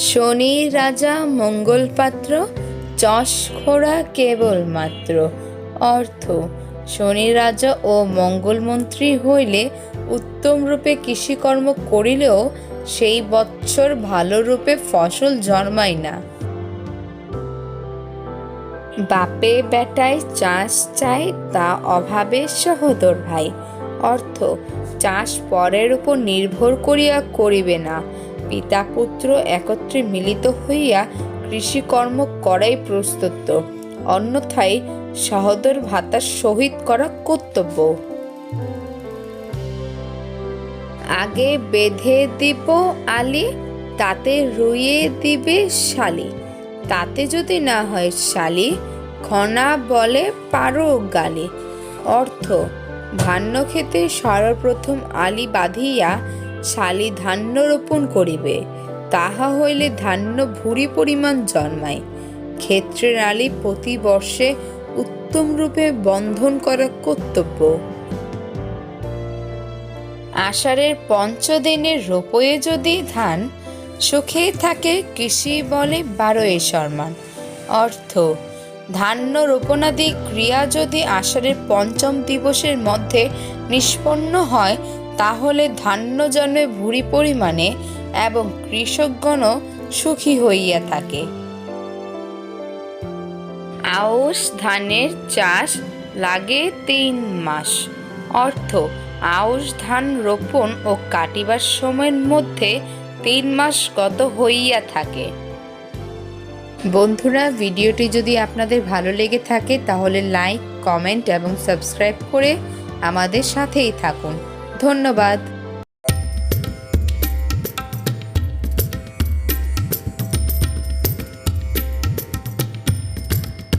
শনি রাজা মঙ্গল পাত্র যশ খোড়া কেবলমাত্র। অর্থ, শনি রাজা ও মঙ্গলমন্ত্রী হইলে উত্তম রূপে কৃষিকর্ম করিলেও সেই বৎসর ভালো রূপে ফসল জন্মায় না। বাপে বেটায় চাষ চাই তা অভাবে সহোদর ভাই। অর্থ, চাষ পরের উপর নির্ভর করিয়া করিবে না। পিতা পুত্র একত্রে মিলিত হইয়া কৃষিকর্ম করাই প্রস্তুত। অন্যথায় সহোদর ভাতার সহিত করা কর্তব্য। আগে বেঁধে দিব আলি, তাতে রুইয়ে দিবে শালি। তাতে যদি না হয় শালি, খনা বলে পারো গালি। অর্থ, ধান্য খেতে সর্বপ্রথম আলি বাঁধিয়া শালি ধান্য রোপণ করিবে, তাহা হইলে ধান্য ভুরি পরিমাণ জন্মায়। ক্ষেত্রের আলি প্রতি বর্ষে উত্তম রূপে বন্ধন করা কর্তব্য। আষাঢ়ের পঞ্চদিনের রোপয়ে যদি ধান, সুখে থাকে কৃষি বলে বারোয় সম্মান অর্থ, ধান্য রোপণাদি ক্রিয়া যদি আষাঢ়ের পঞ্চম দিবসের মধ্যে নিষ্পন্ন হয় তাহলে ধান্য জন্মে ভুরি পরিমাণে এবং কৃষকগণও সুখী হইয়া থাকে। আউশ ধানের চাষ লাগে তিন মাস। অর্থ আউশ ধান রোপণ ও কাটিবার সময়ের মধ্যে তিন মাস গত হইয়া থাকে। বন্ধুরা ভিডিওটি যদি আপনাদের ভালো লেগে থাকে তাহলে লাইক কমেন্ট এবং সাবস্ক্রাইব করে আমাদের সাথেই থাকুন। ধন্যবাদ।